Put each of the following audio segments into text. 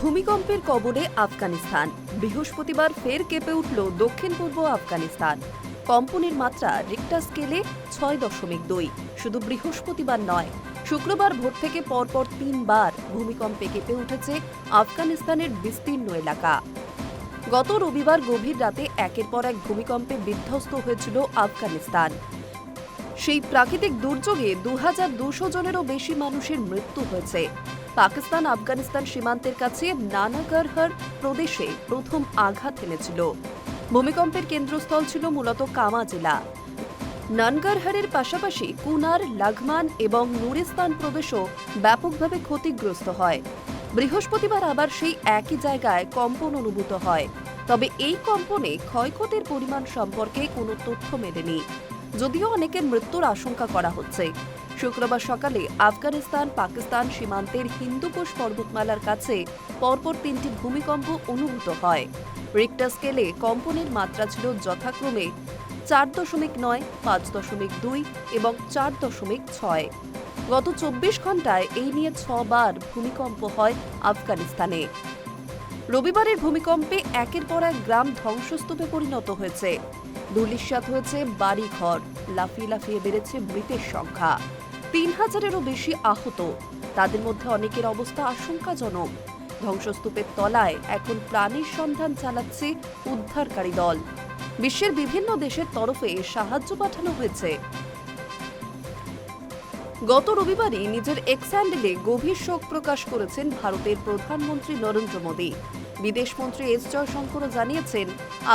ভূমিকম্পের কবলে আফগানিস্তান। বৃহস্পতিবার ফের কেঁপে উঠল দক্ষিণ পূর্ব আফগানিস্তান। কম্পনের মাত্রা রিক্টার স্কেলে ছয় দশমিক দুই। শুধু বৃহস্পতিবার নয়, শুক্রবার ভোর থেকে পরপর তিনবার ভূমিকম্পে কেঁপে উঠেছে আফগানিস্তানের বিস্তীর্ণ এলাকা। গত রবিবার গভীর রাতে একের পর এক ভূমিকম্পে বিধ্বস্ত হয়েছিল আফগানিস্তান। সেই প্রাকৃতিক দুর্যোগে দু হাজার দুশো জনেরও বেশি মানুষের মৃত্যু হয়েছে। পাকিস্তান, আফগানিস্তান সীমান্তের কাছে নানাগরহর প্রদেশে প্রথম আঘাত এনেছিল। ভূমিকম্পের কেন্দ্রস্থল ছিল মূলত কামা জেলা। নানগারহারের পাশাপাশি কুনার লাগমান এবং নুরিস্তান প্রদেশও ব্যাপকভাবে ক্ষতিগ্রস্ত হয়। বৃহস্পতিবার আবার সেই একই জায়গায় কম্পন অনুভূত হয়। তবে এই কম্পনে ক্ষয়ক্ষতির পরিমাণ সম্পর্কে কোনো তথ্য মেলেনি। যদিও অনেকের মৃত্যুর আশঙ্কা করা হচ্ছে। শুক্রবার সকালে আফগানিস্তান, পাকিস্তান সীমান্তের হিন্দুকুশ পর্বতমালার কাছে পরপর তিনটি ভূমিকম্প অনুভূত হয়। রিক্টার স্কেলে কম্পনের মাত্রা ছিল যথাক্রমে চার দশমিক নয়, পাঁচ দশমিক দুই এবং চার দশমিক ছয়। গত চব্বিশ ঘন্টায় এই নিয়ে ছবার ভূমিকম্প হয় আফগানিস্তানে। রবিবারের ভূমিকম্পে একের পর এক গ্রাম ধ্বংসস্তূপে পরিণত হয়েছে। ধূলিসাৎ হয়েছে বাড়িঘর। লাফিয়ে লাফিয়ে বেড়েছে মৃতের সংখ্যা। তিন হাজারেরও বেশি আহত। তাদের মধ্যে অনেকের অবস্থা আশঙ্কাজনক। ধ্বংসস্তূপের তলায় এখন প্রাণীর সন্ধান চালাচ্ছে উদ্ধারকারী দল। বিশ্বের বিভিন্ন দেশের তরফে সাহায্য পাঠানো হয়েছে। গত রবিবারই নিজের এক্স গভীর শোক প্রকাশ করেছেন ভারতের প্রধানমন্ত্রী নরেন্দ্র মোদী। বিদেশমন্ত্রী এস জয়শঙ্করও জানিয়েছেন,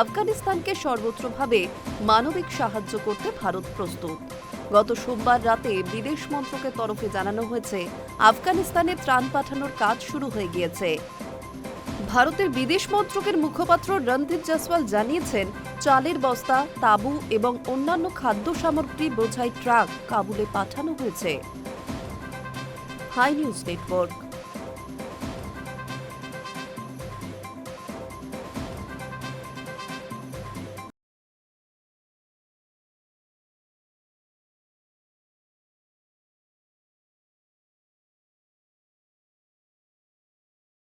আফগানিস্তানকে সর্বত্রভাবে মানবিক সাহায্য করতে ভারত প্রস্তুত। গত সোমবার রাতে বিদেশ মন্ত্রকের তরফে জানানো হয়েছে, আফগানিস্তানে ত্রাণ পাঠানোর কাজ শুরু হয়ে গিয়েছে। ভারতের বিদেশ মন্ত্রকের মুখপাত্র রণদীপ জসওয়াল জানিয়েছেন, চালের বস্তা, তাঁবু এবং অন্যান্য খাদ্য সামগ্রী বোঝাই ট্রাক কাবুলে পাঠানো হয়েছে। High news network.